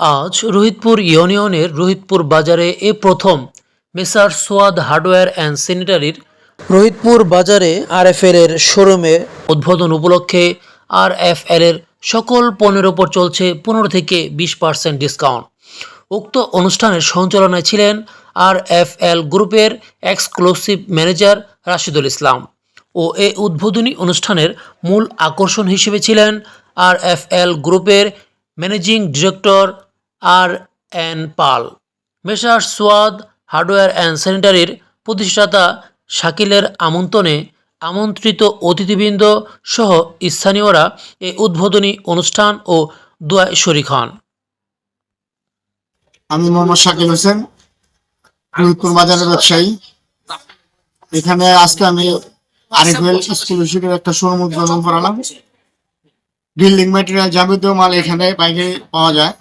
আজ রোহিতপুর ইউনিয়নের রোহিতপুর বাজারে এ প্রথম মেসার সোয়াদ হার্ডওয়্যার অ্যান্ড স্যানিটারির রোহিতপুর বাজারে আরএফএল এর শোরুমে উদ্বোধন উপলক্ষে আর এফ এল এর সকল পণ্যের ওপর চলছে পনেরো থেকে বিশ পার্সেন্ট ডিসকাউন্ট। উক্ত অনুষ্ঠানের সঞ্চালনায় ছিলেন আর এফ এল গ্রুপের এক্সক্লুসিভ ম্যানেজার রাশিদুল ইসলাম ও এ উদ্বোধনী অনুষ্ঠানের মূল আকর্ষণ হিসেবে ছিলেন আর এফ এল গ্রুপের managing director R N Pal. Messrs Swad, hardware and স্যানিটারির প্রতিষ্ঠাতা শাকিলের আমন্ত্রণে আমন্ত্রিত অতিথিবৃন্দ সহ স্থানীয়রা এই উদ্বোধনী অনুষ্ঠান ও দোয়ায় শরিক হন। আমি মোহাম্মদ শাকিল হোসেন ফরিদপুর বাজারের ব্যবসায়ী। এখানে আজকে আমি আরিফেল স্কলারশিপের একটা শোরুম উদ্বোধন করালাম। বিল্ডিং ম্যাটেরিয়াল যাবতীয় মাল এখানে পাইকারি পাওয়া যায়।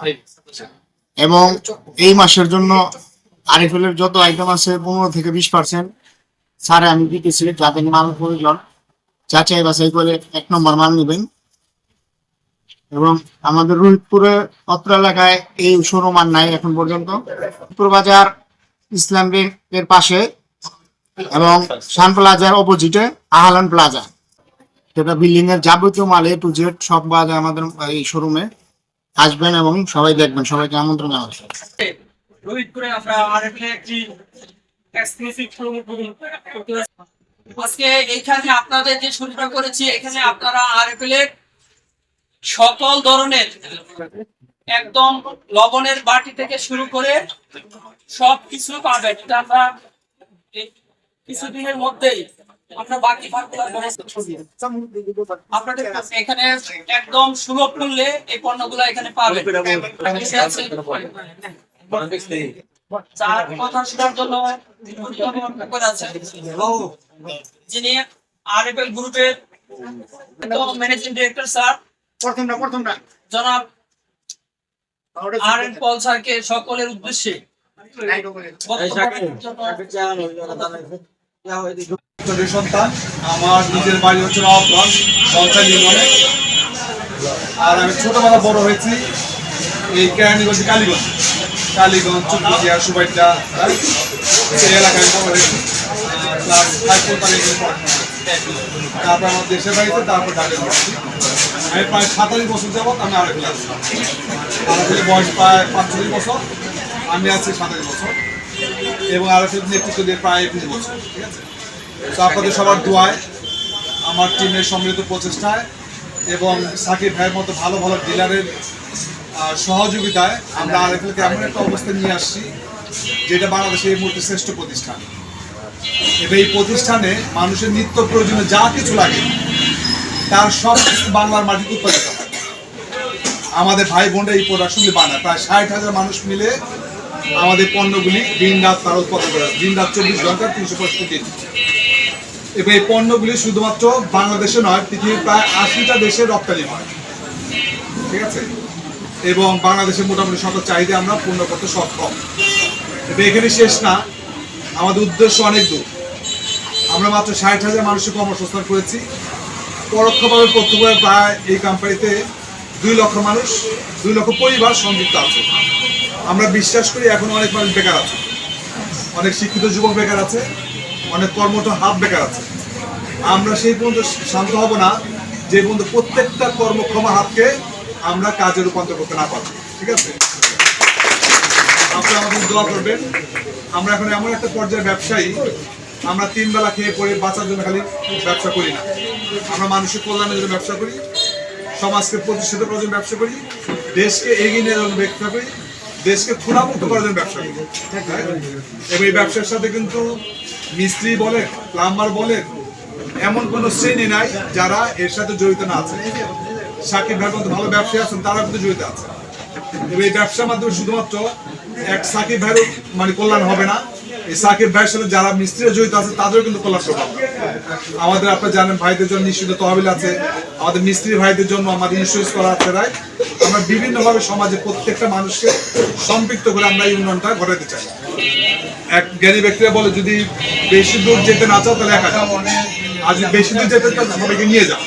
এবং এই মাসের জন্য আরিফেলের যত আইটেম আছে পনেরো থেকে বিশ পার্সেন্ট ছাড়ে আমি দিতেছি যাদের মাল প্রয়োজন। যাচাই বাছাই করে এক নম্বর মাল নেবেন। এবং আমাদের রোহিতপুরে অত্র এলাকায় এই শোরুম আর নাই এখন পর্যন্ত। বাজার ইসলাম ব্যাংকের পাশে এবং শান প্লাজার অপোজিটে আহলান প্লাজা। যেটা বিল্ডিং এর যাবতীয় মাল এ টু জেড সব বাজার আমাদের এই শোরুমে আসবেন এবং সবাই দেখবেন, সবাইকে আমন্ত্রণ জানাচ্ছি। রোহিতপুরে আমরা আরেকটা একটি এক্সক্লুসিভ আজকে এখানে আপনাদের যে শুরুটা করেছি, এখানে আপনারা আরএফএল এর সকল ধরনের একদম লবণের বাটি থেকে শুরু করে সব কিছু পাবেন। এটা আমরা কিছুদিনের মধ্যেই আমরা বাকি ভাগগুলো আপনাদের এখানে একদম সুলভ মূল্যে এই পণ্যগুলো এখানে পাবেন। ঠিক আছে? চার কথা শোনার জন্য করে আছে? যিনি আরএফএল গ্রুপের ম্যানেজিং ডিরেক্টর স্যার। প্রথমটা প্রথমটা। জনাব আর এন পল স্যারকে সকলের উদ্দেশ্যে ছোটের সন্তান, আমার নিজের বাড়ি হচ্ছে নবাবগঞ্জ পঞ্চায়েত ইউনিয়নে আর আমি ছোটবেলা বড় হয়েছি, এই কেরানীগঞ্জ কালীগঞ্জ। কালীগঞ্জ চুপুরিয়া সুবাইটা এই এলাকায় বড় হয়েছি। তারপর আমার দেশের বাড়িতে, তারপর ঢাকা আমি প্রায় সাতাশ বছর যাবত আমি আড়াই ফেলে ফেলে বয়স প্রায় পাঁচচল্লিশ বছর, আমি আছি সাতাশ বছর। এবং ফেলে নেতৃত্ব দিয়ে প্রায় একুশ বছর, ঠিক আছে? তো আপনাদের সবার দোয়ায়, আমার টিমের সম্মিলিত প্রচেষ্টায় এবং সাকিব ভাইয়ের মতো ভালো ভালো ডিলারের সহযোগিতায় আমরা আরএফএলকে এমন একটা অবস্থা নিয়ে আসছি, যেটা বাংলাদেশের এই মুহূর্তে শ্রেষ্ঠ প্রতিষ্ঠান। এবং এই প্রতিষ্ঠানে মানুষের নিত্য প্রয়োজনে যা কিছু লাগে, তার সব কিছু বাংলার মাটিতে উৎপাদিত হয়। আমাদের ভাই বোনরা এই প্রোডাক্টগুলি বানায়। প্রায় ষাট হাজার মানুষ মিলে আমাদের পণ্যগুলি দিন রাত তারা উৎপাদন করে। দিন রাত চব্বিশ ঘণ্টা তিনশো পঁয়ষট্টি দিন এবং এই পণ্যগুলি শুধুমাত্র বাংলাদেশে নয়, পৃথিবীর প্রায় আশিটা দেশে রপ্তানি হয়। ঠিক আছে? এবং বাংলাদেশের মোটামুটি সকল চাহিদা আমরা পূর্ণ করতে সক্ষম। এবং এখানে শেষ না, আমাদের উদ্দেশ্য অনেক দূর। আমরা মাত্র ষাট হাজার মানুষের কর্মসংস্থান করেছি। পরোক্ষভাবে প্রত্যক্ষভাবে প্রায় এই কোম্পানিতে দুই লক্ষ মানুষ, দুই লক্ষ পরিবার সংযুক্ত আছে। আমরা বিশ্বাস করি এখন অনেক মানুষ বেকার আছে। অনেক শিক্ষিত যুবক বেকার আছে। অনেক কর্মঠ হাত বেকার আছে। আমরা সেই পর্যন্ত শান্ত হব না, যে পর্যন্ত প্রত্যেকটা কর্মক্ষম হাতকে আমরা কাজে রূপান্তর করতে না পারব। ঠিক আছে? আপনি আমাদের দোয়া করবেন। আমরা এখন এমন একটা পর্যায়ের ব্যবসায়ী, আমরা তিন বেলা খেয়ে পরে বাঁচার জন্য খালি ব্যবসা করি না। আমরা মানুষের কল্যাণের জন্য ব্যবসা করি, সমাজকে প্রতিষ্ঠিত করার জন্য ব্যবসা করি, দেশকে এগিয়ে নিয়ে ব্যবসা করি। দেশকে ক্ষুধামুক্ত করার জন্য ব্যবসা করি। এবং এই ব্যবসার সাথে কিন্তু মিস্ত্রি বলেন প্লাম্বার বলেন, এমন কোন শ্রেণি নাই যারা এর সাথে জড়িত না আছে। সাকিব ভাই মতো ভালো ব্যবসায়ী আছেন তারা কিন্তু জড়িত আছে। এবং এই ব্যবসার মাধ্যমে শুধুমাত্র এক সাকিব ভাইয়ের মানে কল্যাণ হবে না। এই সাকিব ভাইয়ের সাথে যারা মিস্ত্রিরা জড়িত আছে, তাদেরও কিন্তু কল্যাণ করব আমাদের আপনারা জানেন, ভাইদের জন্য নিশ্চিত তহবিল আছে। আমাদের মিস্ত্রি ভাইদের জন্য আমাদের ইন্স্যুরেন্স করা আছে রাইট আমরা বিভিন্নভাবে সমাজে প্রত্যেকটা মানুষকে সম্পৃক্ত করে আমরা এই উন্নয়নটা ঘটাতে চাই। এক জ্ঞানী ব্যক্তিরা বলে, যদি বেশি দূর যেতে না চাও, তাহলে একা যাও আর যদি বেশি দূর যেতে চাও, সবাইকে নিয়ে যাও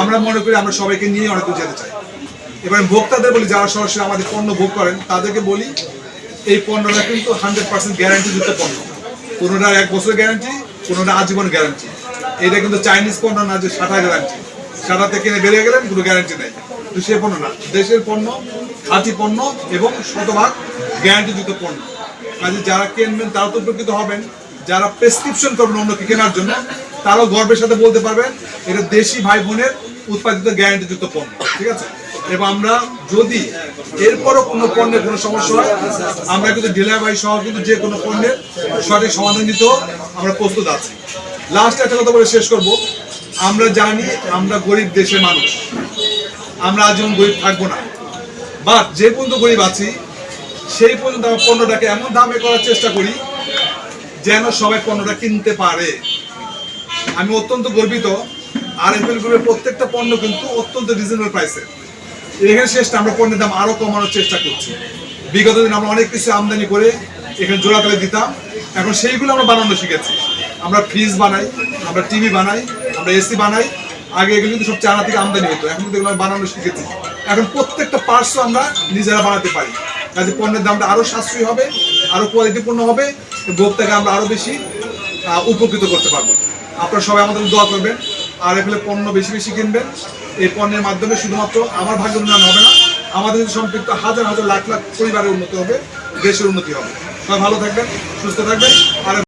আমরা মনে করি আমরা সবাইকে নিয়ে অনেক দূর যেতে চাই। এবার ভোক্তাদের বলি, যারা সরাসরি আমাদের পণ্য ভোগ করেন, তাদেরকে বলি, এই পণ্যটা কিন্তু হান্ড্রেড পার্সেন্ট গ্যারান্টি যুক্ত পণ্য। কোনোটার এক বছর গ্যারান্টি কোনোটা আজীবন গ্যারান্টি এটা কিন্তু চাইনিজ পণ্য না যে সাটা গ্যারান্টি সাটাতে কিনে বেরিয়ে গেলেন, কোনো গ্যারান্টি নেই। সে পণ্য না, দেশের পণ্য, খাঁটি পণ্য এবং শতভাগ গ্যারান্টি যুক্ত পণ্য। কাজে যারা কিনবেন, তারা তো উপকৃত হবেন। যারা প্রেসক্রিপশন করবেন অন্যকে কেনার জন্য, তারাও গর্বের সাথে বলতে পারবেন, এটা দেশি ভাই বোনের উৎপাদিত গ্যারান্টিযুক্ত পণ্য, ঠিক আছে? এবং আমরা যদি এরপরও কোনো পণ্যের কোনো সমস্যা হয়, আমরা কিন্তু ডেলিভারি সহ কিন্তু যে কোনো পণ্যের সঠিক সমাধান দিতেও আমরা প্রস্তুত আছি। লাস্ট একটা কথা বলে শেষ করব। আমরা জানি আমরা গরিব দেশের মানুষ। আমরা আজীবন গরিব থাকব না। বাট যে পর্যন্ত গরিব আছি, সেই পর্যন্ত আমরা পণ্যটাকে এমন দামে করার চেষ্টা করি যেন সবাই পণ্যটা কিনতে পারে। আমি অত্যন্ত গর্বিত। আর এফএল গ্রুপের প্রত্যেকটা পণ্য কিন্তু অত্যন্ত রিজনেবল প্রাইসে এখানে শেষটা আমরা পণ্যের দাম আরও কমানোর চেষ্টা করছি। বিগত দিন আমরা অনেক কিছু আমদানি করে এখানে জোড়া তালে দিতাম। এখন সেইগুলো আমরা বানানো শিখেছি। আমরা ফ্রিজ বানাই, আমরা টিভি বানাই, আমরা এসি বানাই আগে এগুলো কিন্তু সব চায়না থেকে আমদানি হতো, এখন কিন্তু এগুলো বানানো শিখেছি। এখন প্রত্যেকটা পার্টসও আমরা নিজেরা বানাতে পারি। কাজে পণ্যের দামটা আরও সাশ্রয়ী হবে, আরও কোয়ালিটিপূর্ণ হবে ভোক্তাকে আমরা আরও বেশি উপকৃত করতে পারব। আপনারা সবাই আমাদের দোয়া করবেন, আর এগুলো পণ্য বেশি বেশি কিনবেন। এই পণ্যের মাধ্যমে শুধুমাত্র আমার ভাগ্য উন্নয়ন হবে না, আমাদের সম্পৃক্ত হাজার হাজার লাখ লাখ পরিবারের উন্নতি হবে, দেশের উন্নতি হবে। সবাই ভালো থাকবেন, সুস্থ থাকবেন, আর